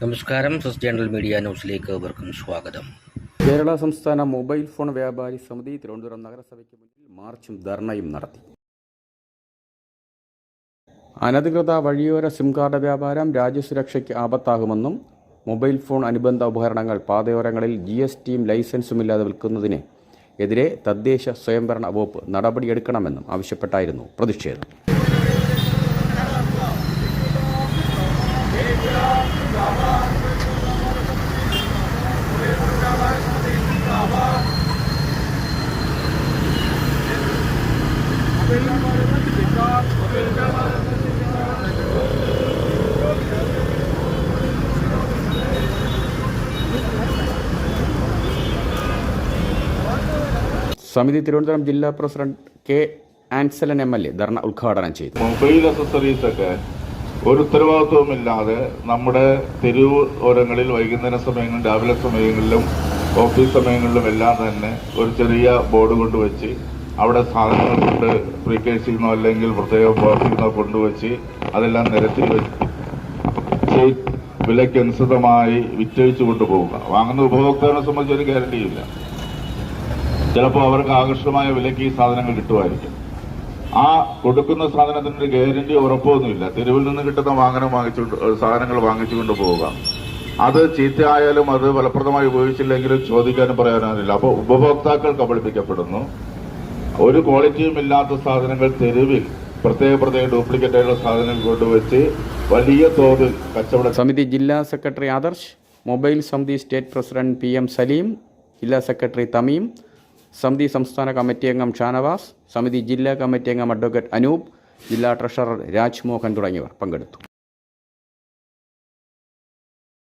നമസ്കാരം സസ് general media ന്യൂസിലേക്ക് ഏവർക്കും സ്വാഗതം. കേരള സംസ്ഥാന മൊബൈൽ ഫോൺ വ്യാപാരി സമിതി തിരുവനന്തപുരം നഗരസഭയ്ക്ക് മുന്നിൽ മാർച്ചും ധർണയും നടത്തി. അനധികൃത വഴിയോര സിം കാർഡ് വ്യാപാരം രാജ്യസുരക്ഷയ്ക്ക് ആപത്താകുമെന്നും മൊബൈൽ ഫോൺ അനുബന്ധ ഉപകരണങ്ങൾ പാതയോരങ്ങളിൽ ജി എസ് ടിയും ലൈസൻസുമില്ലാതെ വിൽക്കുന്നതിന് എതിരെ തദ്ദേശ സ്വയംഭരണ വകുപ്പ് നടപടിയെടുക്കണമെന്നും ആവശ്യപ്പെട്ടായിരുന്നു പ്രതിഷേധം. സമിതി തിരുവനന്തപുരം ജില്ലാ president K Anselan M L A dharna ഉദ്ഘാടനം ചെയ്തു മൊബൈൽ അസസറീസ് ഒക്കെ ഒരു ഉത്തരവാദിത്വമില്ലാതെ നമ്മുടെ തെരുവ് ഓരങ്ങളിൽ വൈകുന്നേര സമയങ്ങളിലും രാവിലെ സമയങ്ങളിലും ഓഫീസ് സമയങ്ങളിലും എല്ലാം തന്നെ ഒരു ചെറിയ ബോർഡ് കൊണ്ടുവച്ച് അവിടെ സാധനങ്ങൾ കൊണ്ട് ഫ്രീ കേസിന്നോ അല്ലെങ്കിൽ പ്രത്യേക ബോക്സിന്നോ കൊണ്ടുവച്ച് അതെല്ലാം നിരത്തി വെച്ച് വിലയ്ക്ക് അനുസൃതമായി വിറ്റഴിച്ചു കൊണ്ടുപോവുക. വാങ്ങുന്ന ഉപഭോക്താവിനെ സംബന്ധിച്ച് ഒരു ഗ്യാരണ്ടിയില്ല ചിലപ്പോൾ അവർക്ക് ആകർഷകമായ വിലയ്ക്ക് ഈ സാധനങ്ങൾ കിട്ടുമായിരിക്കും. ആ കൊടുക്കുന്ന സാധനത്തിന് ഒരു ഗ്യാരണ്ടി ഉറപ്പൊന്നുമില്ല. തെരുവിൽ നിന്ന് കിട്ടുന്ന വാഹനം വാങ്ങിച്ചുകൊണ്ട് സാധനങ്ങൾ വാങ്ങിച്ചുകൊണ്ട് പോവുക. അത് ചീത്തയായാലും അത് ഫലപ്രദമായി ഉപയോഗിച്ചില്ലെങ്കിലും ചോദിക്കാനും പറയാനില്ല അപ്പോൾ ഉപഭോക്താക്കൾ കബളിപ്പിക്കപ്പെടുന്നു ഒരു ക്വാളിറ്റിയും ഇല്ലാത്ത സാധനങ്ങൾ തെരുവിൽ പ്രത്യേക പ്രത്യേക ഡ്യൂപ്ലിക്കേറ്റ് ആയിട്ടുള്ള സാധനങ്ങൾ കൊണ്ടുവച്ച് വലിയ തോതിൽ കച്ചവട സമിതി ജില്ലാ സെക്രട്ടറി ആദർശ് മൊബൈൽ സമിതി state president P M Saleem ജില്ലാ സെക്രട്ടറി തമീം സമിതി സംസ്ഥാന കമ്മിറ്റി അംഗം ഷാനവാസ് സമിതി ജില്ലാ കമ്മിറ്റി അംഗം അഡ്വക്കേറ്റ് അനൂപ് ജില്ലാ ട്രഷറർ രാജ്മോഹൻ തുടങ്ങിയവർ പങ്കെടുത്തു.